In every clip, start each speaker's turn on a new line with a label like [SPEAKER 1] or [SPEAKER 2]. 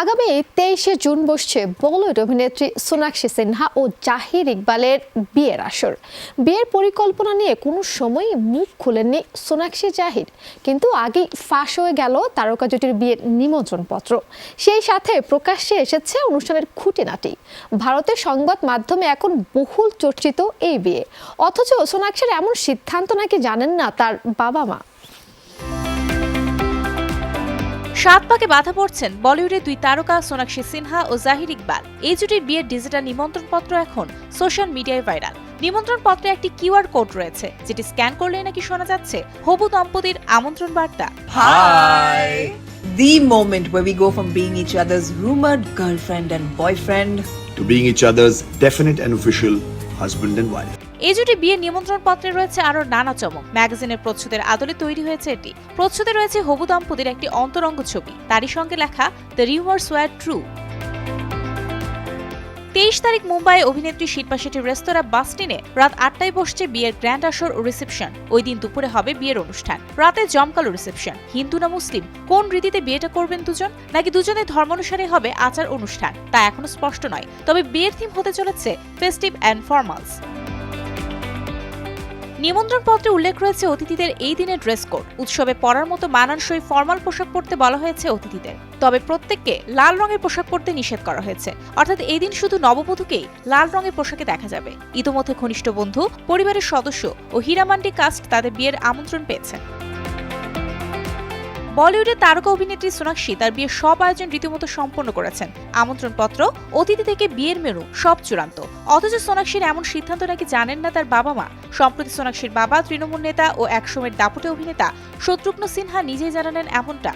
[SPEAKER 1] আগামী তেইশে জুন বসছে বলিউড অভিনেত্রী সোনাক্ষী সিনহা ও জাহির ইকবালের বিয়ের আসর। বিয়ের পরিকল্পনা নিয়ে কোনো সময়ই মুখ খুলেননি সোনাক্ষী জাহির। কিন্তু আগেই ফাঁস হয়ে গেল তারকা জুটির বিয়ের নিমন্ত্রণপত্র। সেই সাথে প্রকাশ্যে এসেছে অনুষ্ঠানের খুঁটিনাটি। ভারতের সংবাদ মাধ্যমে এখন বহুল চর্চিত এই বিয়ে। অথচ সোনাক্ষীর এমন সিদ্ধান্ত নাকি জানেন না তার বাবা মা
[SPEAKER 2] সাত পাকে বাধা পড়ছেন বলিউডের দুই তারকা সোনাক্ষী সিনহা ও জাহির ইকবাল এই জুটির বিয়ের ডিজিটাল নিমন্ত্রণপত্র এখন সোশ্যাল মিডিয়ায় ভাইরাল নিমন্ত্রণপত্রে একটি কিউআর কোড রয়েছে যেটি স্ক্যান করলে নাকি শোনা যাচ্ছে হবু দম্পতির আমন্ত্রণ বার্তা
[SPEAKER 3] Hi! The moment where we go from being each other's rumored girlfriend and boyfriend
[SPEAKER 4] to being each other's definite and official husband and wife.
[SPEAKER 2] এই জুটি বিয়ের নিমন্ত্রণ পত্রে রয়েছে আরও নানা চমক। ম্যাগাজিনের প্রচ্ছদের আদলে তৈরি হয়েছে এটি। প্রচ্ছদে রয়েছে হবু দম্পতির একটি অন্তরঙ্গ ছবি। তারই সঙ্গে লেখা দ্য রিউমার্স ওয়ার ট্রু তেইশ তারিখ মুম্বাই অভিনেত্রী শিল্পা শেঠির রেস্তোরাঁ বাস্টিনে রাত আটটায় বসছে বিয়ের গ্র্যান্ড আসর ও রিসেপশন। ওই দিন দুপুরে হবে বিয়ের অনুষ্ঠান। রাতে জমকালো রিসেপশন। হিন্দু না মুসলিম? কোন রীতিতে বিয়েটা করবেন দুজন? নাকি দুজনের ধর্মানুসারে হবে আচার অনুষ্ঠান? তা এখনও স্পষ্ট নয়। তবে বিয়ের থিম হতে চলেছে ফেস্টিভ অ্যান্ড ফর্মালস। নিমন্ত্রণপত্রে উল্লেখ রয়েছে অতিথিদের এই দিনের ড্রেস কোড। উৎসবে পরার মতো মানানসই ফর্মাল পোশাক পরতে বলা হয়েছে অতিথিদের। তবে প্রত্যেককে লাল রঙের পোশাক পরতে নিষেধ করা হয়েছে। অর্থাৎ এই দিন শুধু নববধূকেই লাল রঙের পোশাকে দেখা যাবে। ইতোমধ্যে ঘনিষ্ঠ বন্ধু, পরিবারের সদস্য ও হীরামান্ডি কাস্ট তাদের বিয়ের আমন্ত্রণ পেয়েছেন। বলিউডের তারকা অভিনেত্রী সোনাক্ষী তার বিয়ের সব আয়োজন রীতিমতো সম্পন্ন করেছেন। আমন্ত্রণপত্র, অতিথি থেকে বিয়ের মেরু, সব চূড়ান্ত। অথচ সোনাক্ষীর এমন সিদ্ধান্ত নাকি জানেন না তার বাবা মা সম্প্রতি সোনাক্ষীর বাবা, তৃণমূল নেতা ও একসময়ের দাপুটে অভিনেতা শত্রুঘ্ন সিনহা নিজেই জানালেন এমনটা।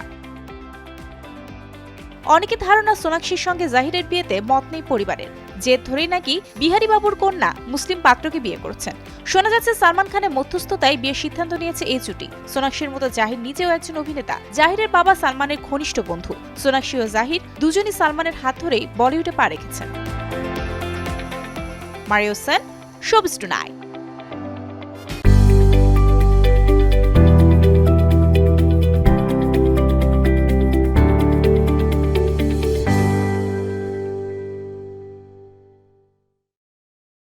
[SPEAKER 2] অনেকে ধারণা সোনাক্ষীর সঙ্গে জাহিরের বিয়েতে মত নেই পরিবারের। জেদ ধরেই নাকি বিহারি বাবুর কন্যা মুসলিম পাত্রকে বিয়ে করছেন। শোনা যাচ্ছে সালমান খানের মধ্যস্থতায় বিয়ের সিদ্ধান্ত নিয়েছে এই জুটি। সোনাক্ষীর মতো জাহির নিজেও একজন অভিনেতা। জাহিরের বাবা সালমানের ঘনিষ্ঠ বন্ধু। সোনাক্ষী ও জাহির দুজনই সালমানের হাত ধরেই বলিউডে পা রেখেছেন। Mario Sen showbiz tonight